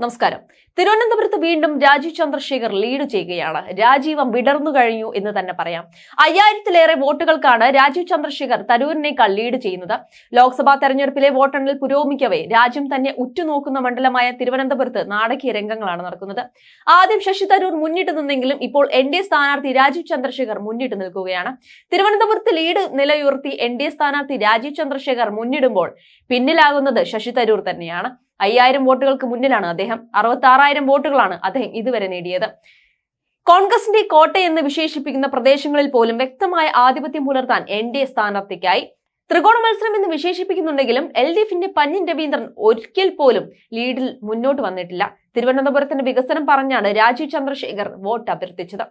നമസ്കാരം. തിരുവനന്തപുരത്ത് വീണ്ടും രാജീവ് ചന്ദ്രശേഖർ ലീഡ് ചെയ്യുകയാണ്. രാജീവം വിടർന്നു കഴിഞ്ഞു എന്ന് തന്നെ പറയാം. അയ്യായിരത്തിലേറെ വോട്ടുകൾക്കാണ് രാജീവ് ചന്ദ്രശേഖർ തരൂരിനേക്കാൾ ലീഡ് ചെയ്യുന്നത്. ലോക്സഭാ തെരഞ്ഞെടുപ്പിലെ വോട്ടെണ്ണൽ പുരോഗമിക്കവേ രാജ്യം തന്നെ ഉറ്റുനോക്കുന്ന മണ്ഡലമായ തിരുവനന്തപുരത്ത് നാടകീയ രംഗങ്ങളാണ് നടക്കുന്നത്. ആദ്യം ശശി തരൂർ മുന്നിട്ട് നിന്നെങ്കിലും ഇപ്പോൾ എൻ ഡി എ സ്ഥാനാർത്ഥി രാജീവ് ചന്ദ്രശേഖർ മുന്നിട്ട് നിൽക്കുകയാണ്. തിരുവനന്തപുരത്ത് ലീഡ് നിലയുയർത്തി എൻ ഡി എ സ്ഥാനാർത്ഥി രാജീവ് ചന്ദ്രശേഖർ മുന്നിടുമ്പോൾ പിന്നിലാകുന്നത് ശശി തരൂർ തന്നെയാണ്. അയ്യായിരം വോട്ടുകൾക്ക് മുന്നിലാണ് അദ്ദേഹം. അറുപത്തി ആറായിരം വോട്ടുകളാണ് അദ്ദേഹം ഇതുവരെ നേടിയത്. കോൺഗ്രസിന്റെ കോട്ടയെന്ന് വിശേഷിപ്പിക്കുന്ന പ്രദേശങ്ങളിൽ പോലും വ്യക്തമായ ആധിപത്യം പുലർത്താൻ എൻ ഡി എ സ്ഥാനാർത്ഥിക്കായി. ത്രികോണ മത്സരം എന്ന് വിശേഷിപ്പിക്കുന്നുണ്ടെങ്കിലും എൽ ഡി എഫിന്റെ പന്നിൻ രവീന്ദ്രൻ ഒരിക്കൽ പോലും ലീഡിൽ മുന്നോട്ട് വന്നിട്ടില്ല. തിരുവനന്തപുരത്തിന്റെ വികസനം പറഞ്ഞാണ് രാജീവ് ചന്ദ്രശേഖർ വോട്ട് അഭ്യർത്ഥിച്ചത്.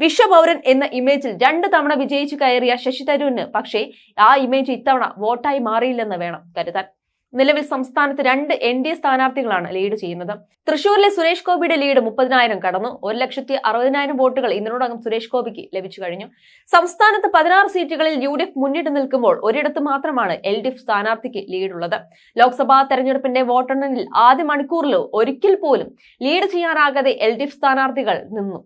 വിശ്വപൗരൻ എന്ന ഇമേജിൽ രണ്ട് തവണ വിജയിച്ചു കയറിയ ശശി തരൂരിന് പക്ഷേ ആ ഇമേജ് ഇത്തവണ വോട്ടായി മാറിയില്ലെന്ന് വേണം കരുതാൻ. നിലവിൽ സംസ്ഥാനത്ത് രണ്ട് എൻ ഡി എ സ്ഥാനാർത്ഥികളാണ് ലീഡ് ചെയ്യുന്നത്. തൃശൂരിലെ സുരേഷ് ഗോപിയുടെ ലീഡ് മുപ്പതിനായിരം കടന്നു. ഒരു ലക്ഷത്തി അറുപതിനായിരം വോട്ടുകൾ ഇതിനോടകം സുരേഷ് ഗോപിക്ക് ലഭിച്ചു കഴിഞ്ഞു. സംസ്ഥാനത്ത് പതിനാറ് സീറ്റുകളിൽ യു ഡി എഫ് മുന്നിട്ട് നിൽക്കുമ്പോൾ ഒരിടത്ത് മാത്രമാണ് എൽ ഡി എഫ് സ്ഥാനാർത്ഥിക്ക് ലീഡുള്ളത്. ലോക്സഭാ തെരഞ്ഞെടുപ്പിന്റെ വോട്ടെണ്ണലിൽ ആദ്യ മണിക്കൂറിലോ ഒരിക്കൽ പോലും ലീഡ് ചെയ്യാനാകാതെ എൽ ഡി എഫ് സ്ഥാനാർത്ഥികൾ നിന്നു.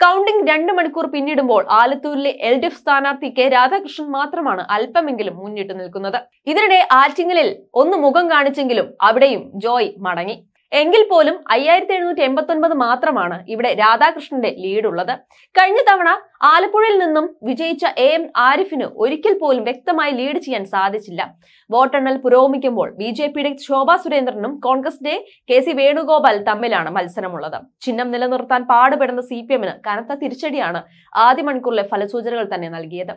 കൗണ്ടിംഗ് രണ്ട് മണിക്കൂർ പിന്നിടുമ്പോൾ ആലത്തൂരിലെ എൽ ഡി എഫ് സ്ഥാനാർത്ഥി കെ രാധാകൃഷ്ണൻ മാത്രമാണ് അല്പമെങ്കിലും മുന്നിട്ട് നിൽക്കുന്നത്. ഇതിനിടെ ആറ്റിങ്ങലിൽ ഒന്ന് മുഖം കാണിച്ചെങ്കിലും അവിടെയും ജോയ് മടങ്ങി. എങ്കിൽ പോലും അയ്യായിരത്തി എഴുന്നൂറ്റി എൺപത്തി ഒൻപത് മാത്രമാണ് ഇവിടെ രാധാകൃഷ്ണന്റെ ലീഡുള്ളത്. കഴിഞ്ഞ തവണ ആലപ്പുഴയിൽ നിന്നും വിജയിച്ച എ എം ആരിഫിന് ഒരിക്കൽ പോലും വ്യക്തമായി ലീഡ് ചെയ്യാൻ സാധിച്ചില്ല. വോട്ടെണ്ണൽ പുരോഗമിക്കുമ്പോൾ ബി ജെ പിയുടെ ശോഭാ സുരേന്ദ്രനും കോൺഗ്രസിന്റെ കെ സി വേണുഗോപാൽ തമ്മിലാണ് മത്സരമുള്ളത്. ചിഹ്നം നിലനിർത്താൻ പാടുപെടുന്ന സി പി എമ്മിന് കനത്ത തിരിച്ചടിയാണ് ആദ്യ മണിക്കൂറിലെ ഫലസൂചനകൾ തന്നെ നൽകിയത്.